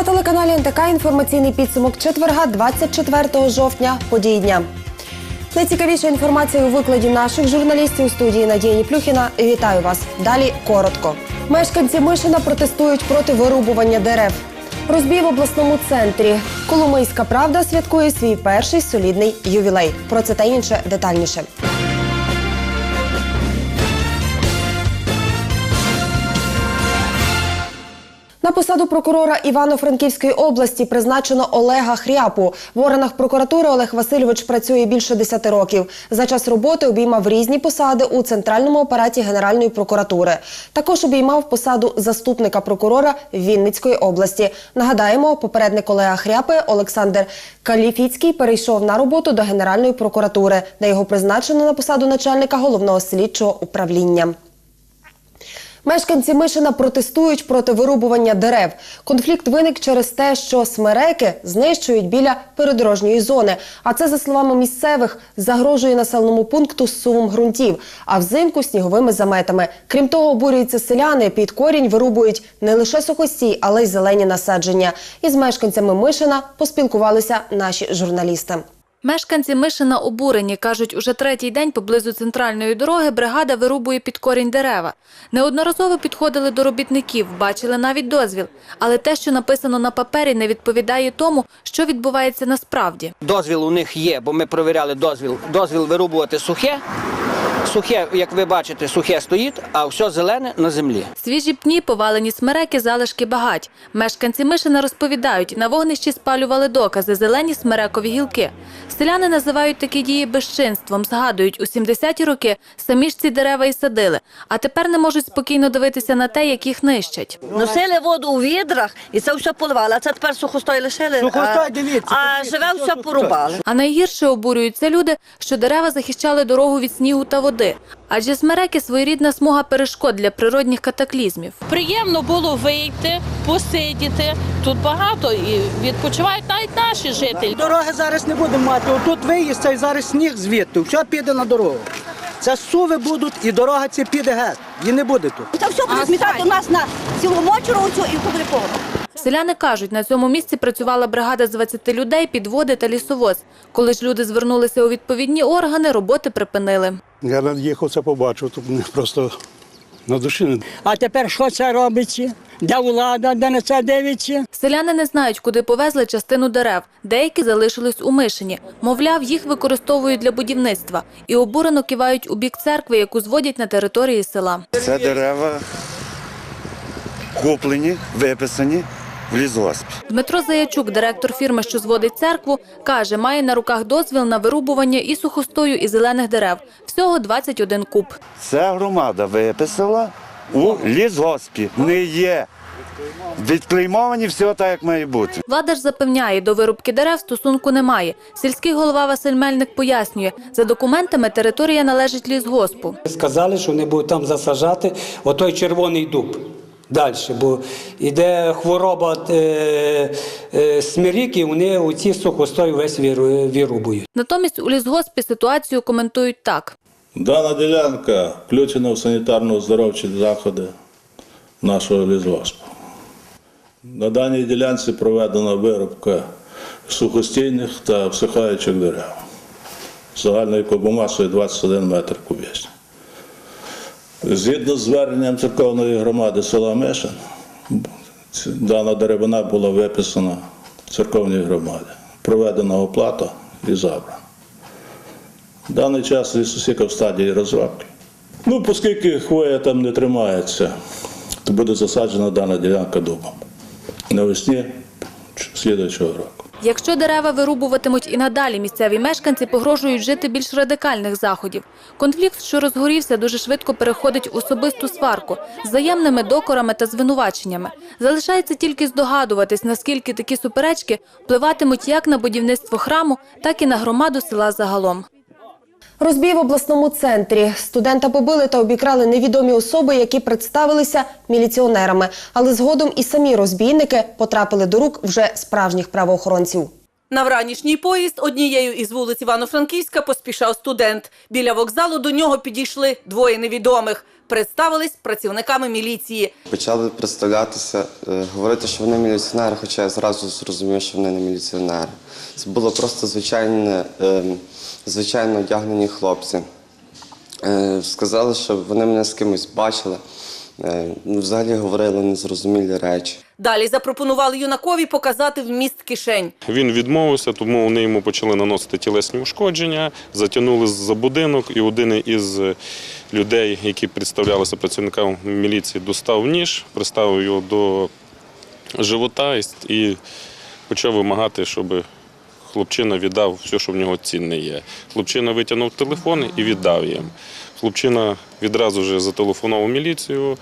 На телеканалі НТК інформаційний підсумок четверга, 24 жовтня. Події дня. Найцікавіша інформація у викладі наших журналістів у студії Надії Ніплюхіна. Вітаю вас. Далі коротко. Мешканці Мишина протестують проти вирубування дерев. Розбій в обласному центрі. Коломийська правда святкує свій перший солідний ювілей. Про це та інше детальніше. На посаду прокурора Івано-Франківської області призначено Олега Хряпу. В органах прокуратури Олег Васильович працює більше 10 років. За час роботи обіймав різні посади у центральному апараті Генеральної прокуратури. Також обіймав посаду заступника прокурора Вінницької області. Нагадаємо, попередник Олега Хряпи Олександр Каліфіцький перейшов на роботу до Генеральної прокуратури, де його призначено на посаду начальника головного слідчого управління. Мешканці Мишина протестують проти вирубування дерев. Конфлікт виник через те, що смереки знищують біля передорожньої зони. А це, за словами місцевих, загрожує населеному пункту з сувом ґрунтів, а взимку сніговими заметами. Крім того, обурюються селяни. Під корінь вирубують не лише сухостій, але й зелені насадження. Із мешканцями Мишина поспілкувалися наші журналісти. Мешканці Мишина обурені. Кажуть, уже третій день поблизу центральної дороги бригада вирубує під корінь дерева. Неодноразово підходили до робітників, бачили навіть дозвіл. Але те, що написано на папері, не відповідає тому, що відбувається насправді. Дозвіл у них є, бо ми провіряли дозвіл. Дозвіл вирубувати сухе. Сухе, як ви бачите, сухе стоїть, а все зелене на землі. Свіжі пні, повалені смереки, залишки багать. Мешканці Мишина розповідають, на вогнищі спалювали докази, зелені смерекові гілки. Селяни називають такі дії безчинством, згадують, у 70-ті роки самі ж ці дерева і садили, а тепер не можуть спокійно дивитися на те, як їх нищать. Носили воду у відрах і це все поливали. А це тепер сухостой лишили, Сухостой, дивіться, а живе все все порубали. А найгірше обурюються люди, що дерева захищали дорогу від снігу та води. Адже смереки своєрідна смуга перешкод для природних катаклізмів. Приємно було вийти, посидіти. Тут багато і відпочивають навіть наші жителі. Дороги зараз не будемо мати. Отут виїзд і зараз сніг звідти, все піде на дорогу. Це суви будуть і дорога ця піде геть. Її не буде тут. Це все буде змітати у нас на цілу мочоровцю і буде повно. Селяни кажуть, на цьому місці працювала бригада з 20 людей, підводи та лісовоз. Коли ж люди звернулися у відповідні органи, роботи припинили. Я над'їхав це побачив, тут мені просто на душі не А тепер що це робиться? Де влада, де на це дивиться? Селяни не знають, куди повезли частину дерев. Деякі залишились у Мишині. Мовляв, їх використовують для будівництва. І обурено кивають у бік церкви, яку зводять на території села. Це дерева куплені, виписані в лісгоспі. Дмитро Заячук, директор фірми, що зводить церкву, каже, має на руках дозвіл на вирубування і сухостою, і зелених дерев. Всього 21 куб. Це громада виписала у лісгоспі. Не є відклеймовані все так, як має бути. Влада ж запевняє, до вирубки дерев стосунку немає. Сільський голова Василь Мельник пояснює, за документами територія належить лісгоспу. Сказали, що вони будуть там засаджати отой червоний дуб. Далі, бо йде хвороба е, е, смиріки, вони у ці сухостой весь віру- вирубують. Натомість у лісгоспі ситуацію коментують так. Дана ділянка включена в санітарно-оздоровчі заходи нашого лісгоспу. На даній ділянці проведена вирубка сухостійних та всихаючих дерев загальною кубомасою 21 метр кубічний. Згідно з зверненням церковної громади села Мишин, дана деревина була виписана в церковній громаді, проведена оплата і забрана. В даний час лісосіка в стадії розробки. Ну, оскільки хвоя там не тримається, то буде засаджена дана ділянка дубом. Навесні слідуючого року. Якщо дерева вирубуватимуть і надалі, місцеві мешканці погрожують жити більш радикальних заходів. Конфлікт, що розгорівся, дуже швидко переходить в особисту сварку взаємними докорами та звинуваченнями. Залишається тільки здогадуватись, наскільки такі суперечки впливатимуть як на будівництво храму, так і на громаду села загалом. Розбій в обласному центрі. Студента побили та обікрали невідомі особи, які представилися міліціонерами. Але згодом і самі розбійники потрапили до рук вже справжніх правоохоронців. На вранішній поїзд однією із вулиць Івано-Франківська поспішав студент. Біля вокзалу до нього підійшли двоє невідомих. Представились працівниками міліції. Почали представлятися, е, говорити, що вони міліціонери, хоча я зразу зрозумів, що вони не міліціонери. Це було просто звичайне, е, звичайно одягнені хлопці. Е, Сказали, що вони мене з кимось бачили. Е, ну, Взагалі говорили незрозумілі речі. Далі запропонували юнакові показати вміст кишень. Він відмовився, тому вони йому почали наносити тілесні ушкодження, затягнули за будинок, і один із людей, які представлялися працівникам міліції, достав ніж, приставив його до живота і- і почав вимагати, щоб хлопчина віддав все, що в нього цінне є. Хлопчина витягнув телефон і віддав їм. Хлопчина відразу ж зателефонував міліцію.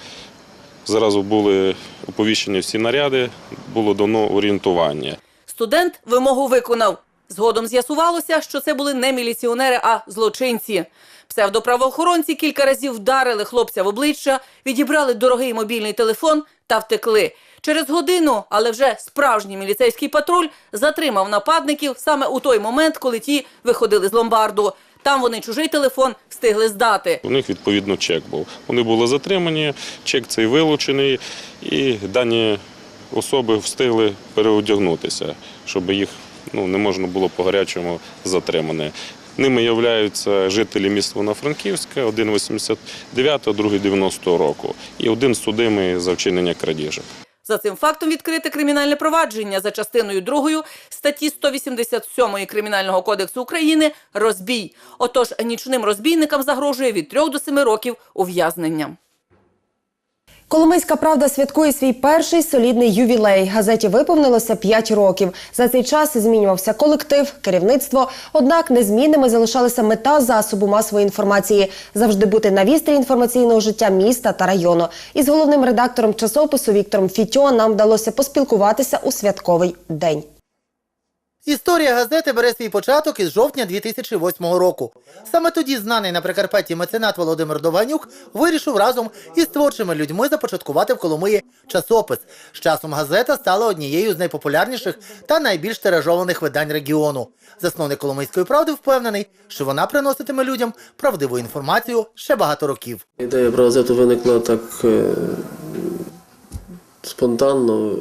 Зразу були оповіщені всі наряди, було дано орієнтування. Студент вимогу виконав. Згодом з'ясувалося, що це були не міліціонери, а злочинці. Псевдоправоохоронці кілька разів вдарили хлопця в обличчя, відібрали дорогий мобільний телефон та втекли. Через годину, але вже справжній міліцейський патруль затримав нападників саме у той момент, коли ті виходили з ломбарду. Там вони чужий телефон встигли здати. У них відповідно чек був. Вони були затримані, чек цей вилучений, і дані особи встигли переодягнутися, щоб їх ну, не можна було по гарячому затримати. Ними являються жителі міста Івано-Франківська, один 89, другий 90 року, і один судимий за вчинення крадіжок. За цим фактом відкрите кримінальне провадження за частиною 2 статті 187 Кримінального кодексу України розбій. Отож, нічним розбійникам загрожує від 3 до 7 років ув'язнення. Коломийська правда святкує свій перший солідний ювілей. Газеті виповнилося 5 років. За цей час змінювався колектив, керівництво. Однак незмінними залишалася мета засобу масової інформації завжди бути на вістрі інформаційного життя міста та району. Із головним редактором часопису Віктором Фітьо нам вдалося поспілкуватися у святковий день. Історія газети бере свій початок із жовтня 2008 року. Саме тоді знаний на Прикарпатті меценат Володимир Дованюк вирішив разом із творчими людьми започаткувати в Коломиї часопис. З часом газета стала однією з найпопулярніших та найбільш тиражованих видань регіону. Засновник Коломийської правди впевнений, що вона приноситиме людям правдиву інформацію ще багато років. Ідея про газету виникла так е, спонтанно. Е,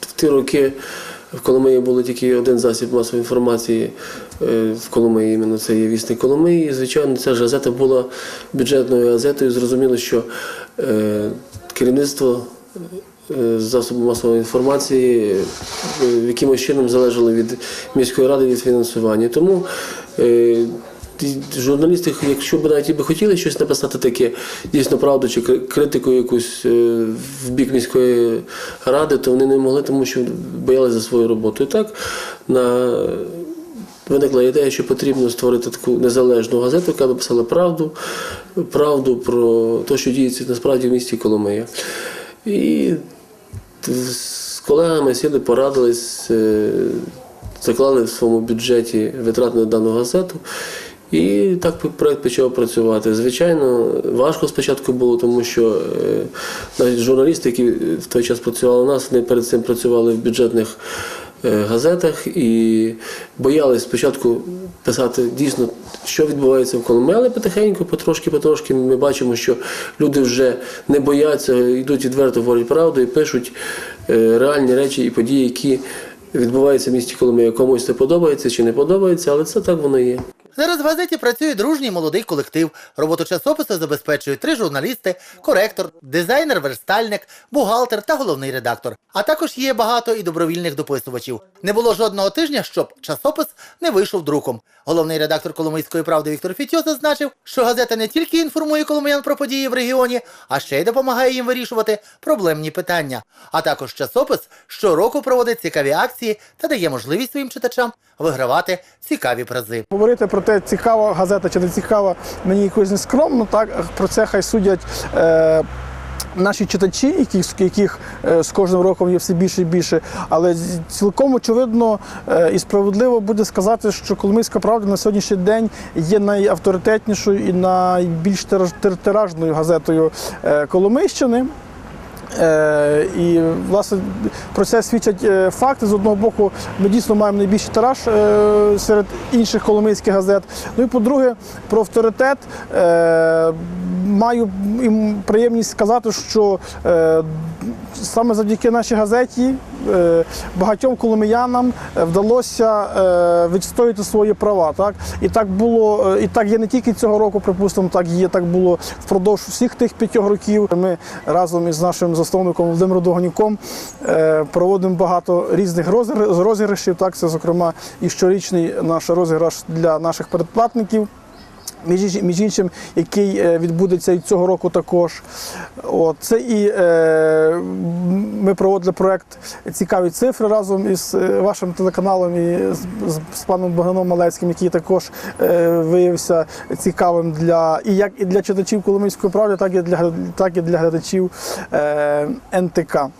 В ті роки в Коломиї був тільки один засіб масової інформації е, в Коломиї, іменно це є вісник Коломиї. І, звичайно, ця ж газета була бюджетною газетою. Зрозуміло, що е, керівництво е, засобу масової інформації якимось чином залежало від міської ради від фінансування. Тому журналісти, якщо б навіть би хотіли щось написати таке, дійсно правду чи критику якусь е, в бік міської ради, то вони не могли, тому що боялися за свою роботу. І так на виникла ідея, що потрібно створити таку незалежну газету, яка б писала правду, правду про те, що діється насправді в місті Коломия. І з колегами сіли, порадились, е, заклали в своєму бюджеті витрати на дану газету. І так проект почав працювати. Звичайно, важко спочатку було, тому що е, навіть журналісти, які в той час працювали у нас, вони перед цим працювали в бюджетних е, газетах і боялись спочатку писати дійсно, що відбувається в Коломиї, але потихеньку, потрошки, потрошки ми бачимо, що люди вже не бояться, йдуть відверто, говорять правду і пишуть е, реальні речі і події, які відбуваються в місті Коломия. Комусь це подобається чи не подобається, але це так воно є. Зараз в газеті працює дружній молодий колектив. Роботу часопису забезпечують три журналісти, коректор, дизайнер, верстальник, бухгалтер та головний редактор. А також є багато і добровільних дописувачів. Не було жодного тижня, щоб часопис не вийшов друком. Головний редактор Коломийської правди Віктор Фітьо зазначив, що газета не тільки інформує коломиян про події в регіоні, а ще й допомагає їм вирішувати проблемні питання. А також часопис щороку проводить цікаві акції та дає можливість своїм читачам вигравати цікаві призи. Говорити про те, цікава газета чи не цікава, мені якось не скромно. Так про це хай судять. Е- Наші читачі, яких, яких е, з кожним роком є все більше і більше, але цілком очевидно е, і справедливо буде сказати, що Коломийська правда на сьогоднішній день є найавторитетнішою і найбільш тираж- тиражною газетою е, Коломийщини. Е, І власне про це свідчать е, факти. З одного боку, ми дійсно маємо найбільший тираж е, серед інших коломийських газет. Ну і по-друге, про авторитет. Маю приємність сказати, що саме завдяки нашій газеті е, багатьом коломиянам е, вдалося е, відстояти свої права. Так? І так було, і так є не тільки цього року, припустимо, так є, так було впродовж всіх тих п'ятьох років. Ми разом із нашим засновником Володимиром Доганюком проводимо багато різних розігр- розіграшів. Так, це, зокрема, і щорічний наш розіграш для наших передплатників. Між, іншим, який е, відбудеться і цього року також. От, це і е, ми проводили проект Цікаві цифри разом із е, вашим телеканалом і з, з, з паном Богданом Малецьким, який також е, виявився цікавим для і як і для читачів Коломийської правди, так і для так і для глядачів е, НТК.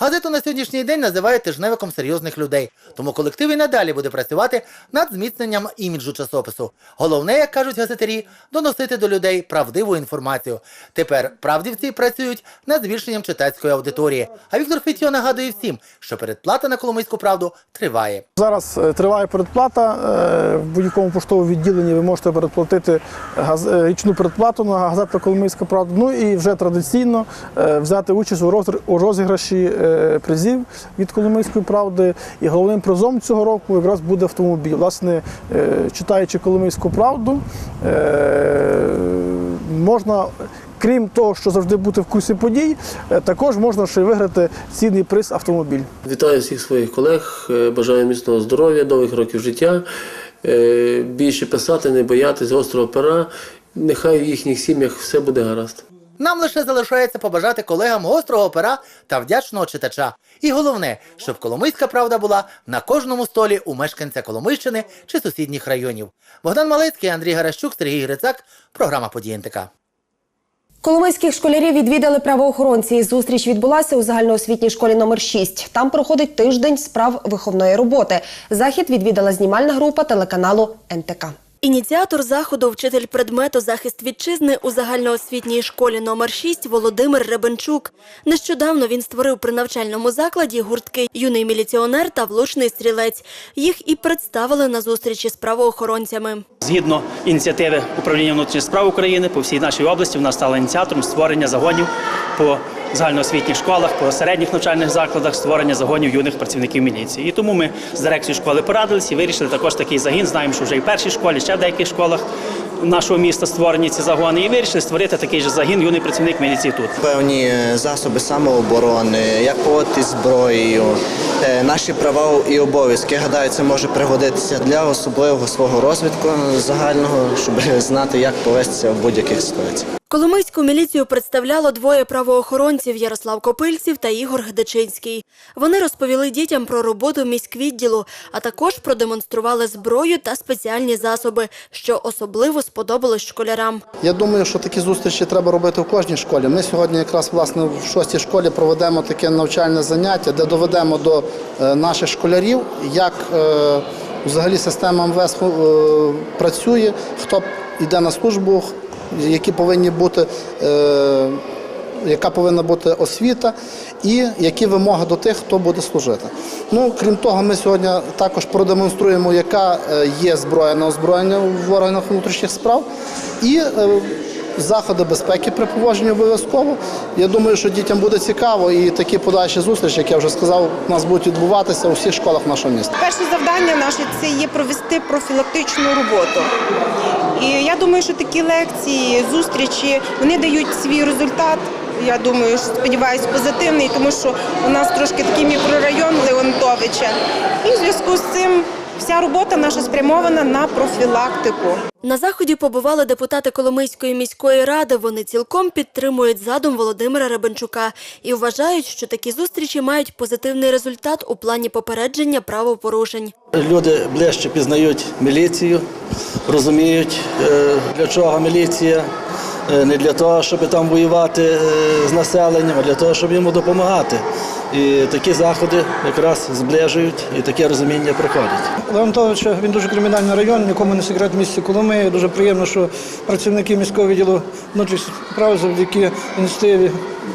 Газету на сьогоднішній день називають тижневиком серйозних людей, тому колектив і надалі буде працювати над зміцненням іміджу часопису. Головне, як кажуть газетарі, доносити до людей правдиву інформацію. Тепер правдівці працюють над збільшенням читацької аудиторії. А Віктор Фетьо нагадує всім, що передплата на Коломийську правду триває. Зараз е, триває передплата. Е, В будь-якому поштовому відділенні ви можете передплатити е, річну передплату на газету Коломийська правда. Ну і вже традиційно взяти участь у розіграші призів від Коломийської правди. І головним призом цього року якраз буде автомобіль. Власне, е, читаючи Коломийську правду, е, можна. Крім того, що завжди бути в курсі подій, е, також можна ще виграти цінний приз автомобіль. Вітаю всіх своїх колег, е, бажаю міцного здоров'я, нових років життя. Е, Більше писати, не боятись гострого пера. Нехай в їхніх сім'ях все буде гаразд. Нам лише залишається побажати колегам гострого пера та вдячного читача. І головне, щоб Коломийська правда була на кожному столі у мешканця Коломийщини чи сусідніх районів. Богдан Малецький, Андрій Гаращук, Сергій Грицак. Програма «Події НТК». Коломийських школярів відвідали правоохоронці. Зустріч відбулася у загальноосвітній школі номер 6. Там проходить тиждень справ виховної роботи. Захід відвідала знімальна група телеканалу НТК. Ініціатор заходу, вчитель предмету захист вітчизни у загальноосвітній школі номер 6 Володимир Ребенчук. Нещодавно він створив при навчальному закладі гуртки юний міліціонер та влучний стрілець. Їх і представили на зустрічі з правоохоронцями. Згідно ініціативи управління внутрішніх справ України по всій нашій області, вона стала ініціатором створення загонів по загальноосвітніх школах, по середніх навчальних закладах, створення загонів юних працівників міліції. І тому ми з дирекцією школи порадилися і вирішили також такий загін. Знаємо, що вже і в першій школі, ще в деяких школах нашого міста створені ці загони. І вирішили створити такий же загін юний працівник міліції тут. Певні засоби самооборони, як поводитись зброєю, е, наші права і обов'язки. Гадаю, це може пригодитися для особливого свого розвитку загального, щоб знати, як повестися в будь-яких ситуаціях. Коломийську міліцію представляло двоє правоохоронців Ярослав Копильців та Ігор Гдечинський. Вони розповіли дітям про роботу міськвідділу, а також продемонстрували зброю та спеціальні засоби, що особливо сподобалось школярам. Я думаю, що такі зустрічі треба робити в кожній школі. Ми сьогодні якраз власне в шостій школі проведемо таке навчальне заняття, де доведемо до е, наших школярів, як е, взагалі система МВС е, працює, хто йде на службу, які повинні бути. е, яка повинна бути освіта і які вимоги до тих, хто буде служити. Ну, крім того, ми сьогодні також продемонструємо, яка е, є зброя на озброєння в органах внутрішніх справ і е, заходи безпеки при поводженні обов'язково. Я думаю, що дітям буде цікаво і такі подальші зустрічі, як я вже сказав, у нас будуть відбуватися у всіх школах нашого міста. Перше завдання наше це є провести профілактичну роботу. І я думаю, що такі лекції, зустрічі вони дають свій результат. Я думаю, сподіваюся, позитивний, тому що у нас трошки такий мікрорайон Леонтовича. І в зв'язку з цим вся робота наша спрямована на профілактику. На заході побували депутати Коломийської міської ради. Вони цілком підтримують задум Володимира Ребенчука і вважають, що такі зустрічі мають позитивний результат у плані попередження правопорушень. Люди ближче пізнають міліцію, розуміють, е, для чого міліція. Е, Не для того, щоб там воювати е, з населенням, а для того, щоб йому допомагати. І такі заходи якраз зближують і таке розуміння приходить. Леонтович, він дуже кримінальний район, нікому не секрет в місті Коломиї. Дуже приємно, що працівники міського відділу внутрішніх справ завдяки ініціативі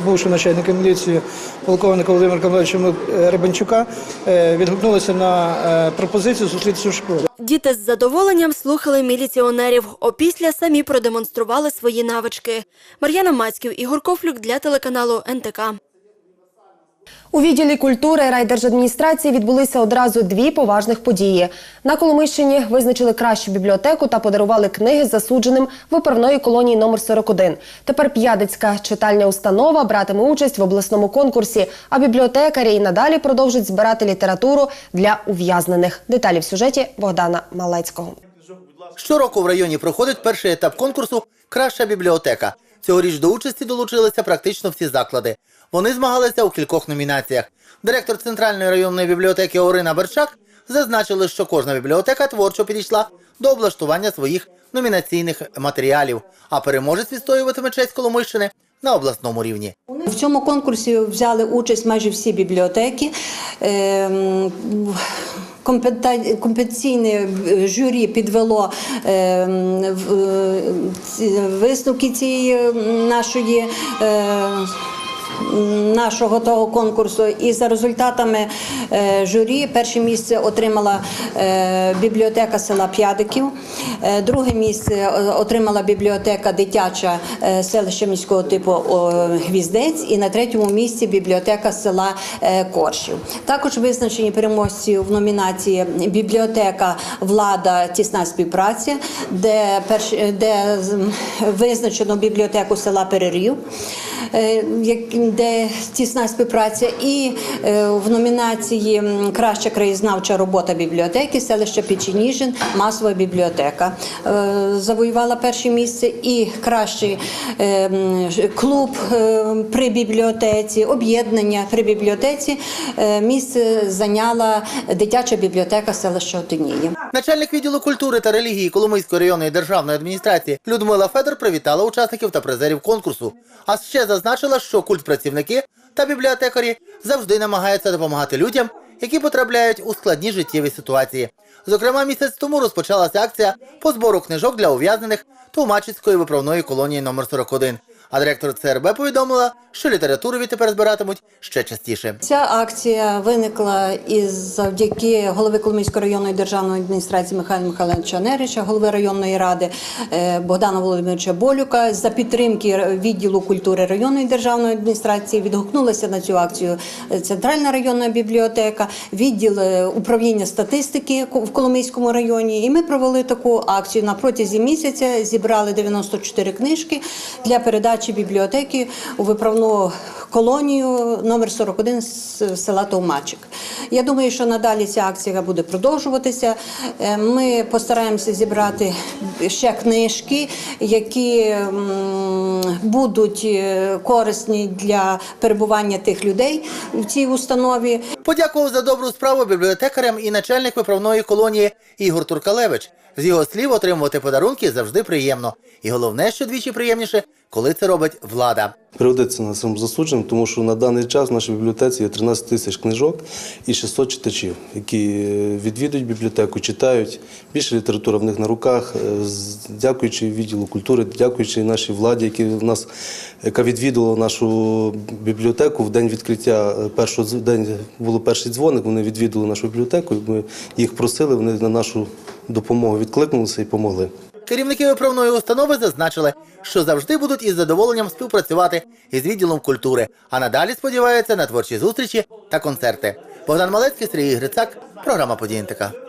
бувшого начальника міліції полковника Володимира Камиловича Рибанчука е, відгукнулися на е, пропозицію зустрітися в школі. Діти з задоволенням слухали міліціонерів. Опісля самі продемонстрували свої навички. Мар'яна Мацьків, Ігор Кофлюк для телеканалу НТК. У відділі культури райдержадміністрації відбулися одразу дві поважних події. На Коломийщині визначили кращу бібліотеку та подарували книги засудженим виправної колонії номер 41. Тепер П'ядицька читальня установа братиме участь в обласному конкурсі, а бібліотекарі і надалі продовжать збирати літературу для ув'язнених. Деталі в сюжеті Богдана Малецького. Щороку в районі проходить перший етап конкурсу Краща бібліотека. Цьогоріч до участі долучилися практично всі заклади. Вони змагалися у кількох номінаціях. Директор центральної районної бібліотеки Орина Берчак зазначили, що кожна бібліотека творчо підійшла до облаштування своїх номінаційних матеріалів, а переможець відстоюватиме честь Коломийщини на обласному рівні. В цьому конкурсі взяли участь майже всі бібліотеки. Ем, Компетенційне журі підвело ем, е, висновки цієї нашої. Нашого того конкурсу, і за результатами е, журі перше місце отримала е, бібліотека села П'ядиків, е, друге місце отримала бібліотека дитяча селища міського типу Гвіздець, і на третьому місці бібліотека села Коршів. Також визначені переможці в номінації бібліотека Влада тісна співпраця, де перш де визначено бібліотеку села Перерів. Е, Де тісна співпраця, і е, в номінації Краща краєзнавча робота бібліотеки селища Печеніжин, масова бібліотека е, завоювала перше місце, і кращий клуб при бібліотеці, об'єднання при бібліотеці. Місце зайняла дитяча бібліотека селища Отинії. Начальник відділу культури та релігії Коломийської районної державної адміністрації Людмила Федор привітала учасників та призерів конкурсу. А ще зазначила, що культпрацівники та бібліотекарі завжди намагаються допомагати людям, які потрапляють у складні життєві ситуації. Зокрема, місяць тому розпочалася акція по збору книжок для ув'язнених Тумачицької виправної колонії номер 41. А директор ЦРБ повідомила, що літературу відтепер збиратимуть ще частіше. Ця акція виникла із завдяки голови Коломийської районної державної адміністрації Михайла Михайловича Нерича, голови районної ради е, Богдана Володимировича Болюка. За підтримки відділу культури районної державної адміністрації відгукнулася на цю акцію е, Центральна районна бібліотека, відділ е, управління статистики в Коломийському районі. І ми провели таку акцію на протязі місяця. Зібрали 94 книжки для передачі бібліотеки у виправну колонію номер 41 з села Товмачик. Я думаю, що надалі ця акція буде продовжуватися. Е, Ми постараємося зібрати ще книжки, які будуть е, корисні для перебування тих людей в цій установі. Подякував за добру справу бібліотекарям і начальник виправної колонії Ігор Туркалевич. З його слів отримувати подарунки завжди приємно. І головне, що двічі приємніше, коли це робить влада. Пригодиться на цьому засудженим, тому що на даний час в нашій бібліотеці є 13 тисяч книжок і 600 читачів, які е, відвідують бібліотеку, читають. Більше література в них на руках. Е, Дякуючи відділу культури, дякуючи нашій владі, які в нас, яка відвідувала нашу бібліотеку в день відкриття е, першого день було перший дзвоник. Вони відвідували нашу бібліотеку. Ми їх просили. Вони на нашу допомогу відкликнулися і допомогли. Керівники виправної установи зазначили, що завжди будуть із задоволенням співпрацювати із відділом культури, а надалі сподіваються на творчі зустрічі та концерти. Богдан Малецький, Сергій Грицак, програма «Події НТК».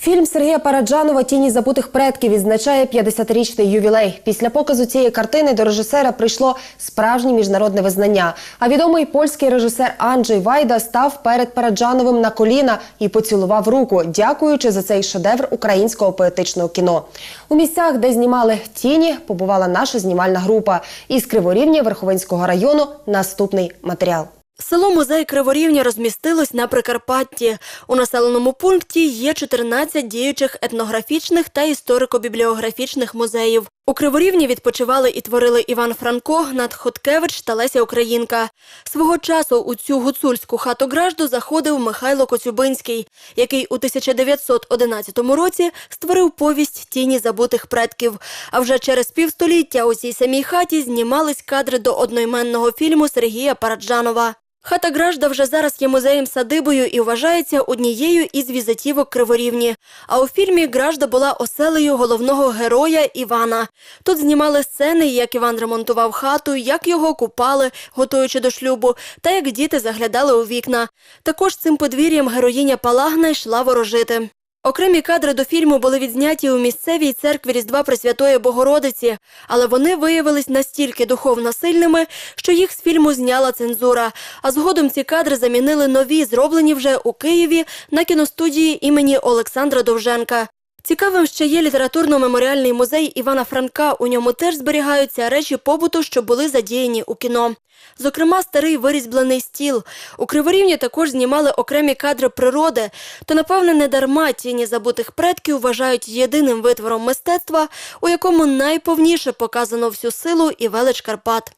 Фільм Сергія Параджанова Тіні забутих предків відзначає 50-річний ювілей. Після показу цієї картини до режисера прийшло справжнє міжнародне визнання. А відомий польський режисер Анджей Вайда став перед Параджановим на коліна і поцілував руку, дякуючи за цей шедевр українського поетичного кіно. У місцях, де знімали тіні, побувала наша знімальна група. Із Криворівня Верховинського району наступний матеріал. Село Музей Криворівня розмістилось на Прикарпатті. У населеному пункті є 14 діючих етнографічних та історико-бібліографічних музеїв. У Криворівні відпочивали і творили Іван Франко, Гнат Хоткевич та Леся Українка. Свого часу у цю гуцульську хату гражду заходив Михайло Коцюбинський, який у 1911 році створив повість «Тіні забутих предків». А вже через півстоліття у цій самій хаті знімались кадри до одноіменного фільму Сергія Параджанова. Хата Гражда вже зараз є музеєм-садибою і вважається однією із візитівок Криворівні. А у фільмі Гражда була оселею головного героя Івана. Тут знімали сцени, як Іван ремонтував хату, як його купали, готуючи до шлюбу, та як діти заглядали у вікна. Також цим подвір'ям героїня Палагна йшла ворожити. Окремі кадри до фільму були відзняті у місцевій церкві Різдва Пресвятої Богородиці, але вони виявились настільки духовно сильними, що їх з фільму зняла цензура. А згодом ці кадри замінили нові, зроблені вже у Києві на кіностудії імені Олександра Довженка. Цікавим ще є літературно-меморіальний музей Івана Франка. У ньому теж зберігаються речі побуту, що були задіяні у кіно. Зокрема, старий вирізблений стіл. У Криворівні також знімали окремі кадри природи. То, напевне, не дарма тіні забутих предків вважають єдиним витвором мистецтва, у якому найповніше показано всю силу і велич Карпат.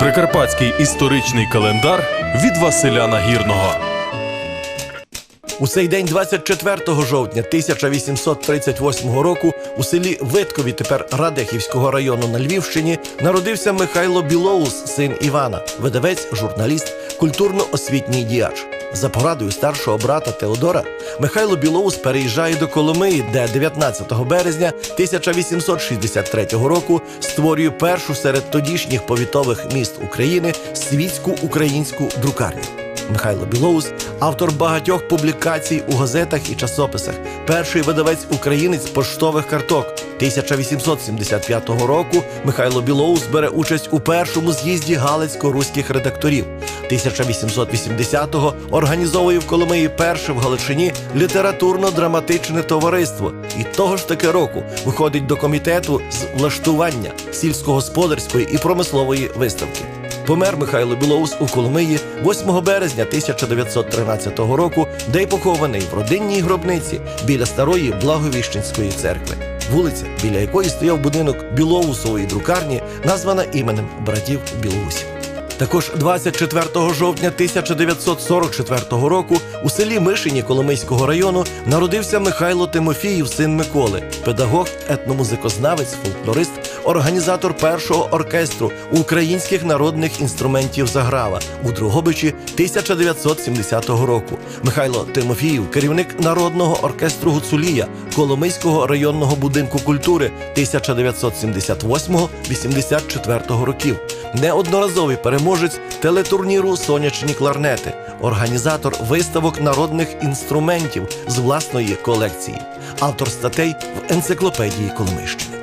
Прикарпатський історичний календар від Василя Нагірного. У цей день, 24 жовтня 1838 року, у селі Виткові, тепер Радехівського району на Львівщині, народився Михайло Білоус, син Івана, видавець, журналіст, культурно-освітній діяч. За порадою старшого брата Теодора Михайло Білоус переїжджає до Коломиї, де 19 березня 1863 року створює першу серед тодішніх повітових міст України світську українську друкарню. Михайло Білоус, автор багатьох публікацій у газетах і часописах, перший видавець українець поштових карток. 1875 року Михайло Білоус бере участь у першому з'їзді галицько-руських редакторів. 1880-го організовує в Коломиї перше в Галичині літературно-драматичне товариство. І того ж таки року виходить до комітету з влаштування сільськогосподарської і промислової виставки. Помер Михайло Білоус у Коломиї 8 березня 1913 року, де й похований в родинній гробниці біля старої Благовіщенської церкви. Вулиця, біля якої стояв будинок Білоусової друкарні, названа іменем братів Білоусів. Також 24 жовтня 1944 року у селі Мишині Коломийського району народився Михайло Тимофіїв, син Миколи, педагог, етномузикознавець, фольклорист, організатор першого оркестру українських народних інструментів Заграва у Другобичі 1970 року. Михайло Тимофіїв, керівник народного оркестру Гуцулія Коломийського районного будинку культури 1978-84 років. Неодноразовий переможець телетурніру Сонячні кларнети, організатор виставок народних інструментів з власної колекції, автор статей в енциклопедії Коломийщини.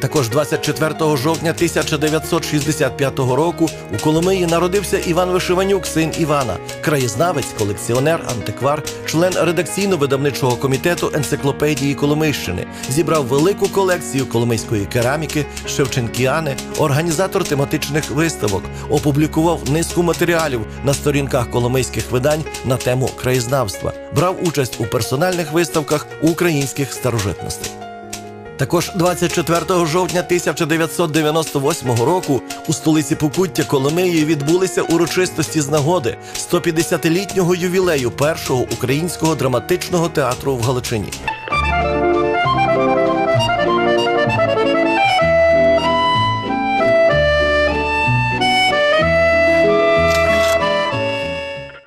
Також 24 жовтня 1965 року у Коломиї народився Іван Вишиванюк, син Івана, краєзнавець, колекціонер, антиквар, член редакційно-видавничого комітету енциклопедії Коломийщини, зібрав велику колекцію коломийської кераміки, шевченкіани, організатор тематичних виставок, опублікував низку матеріалів на сторінках коломийських видань на тему краєзнавства, брав участь у персональних виставках українських старожитностей. Також 24 жовтня 1998 року у столиці Покуття Коломиї відбулися урочистості з нагоди 150-літнього ювілею першого українського драматичного театру в Галичині.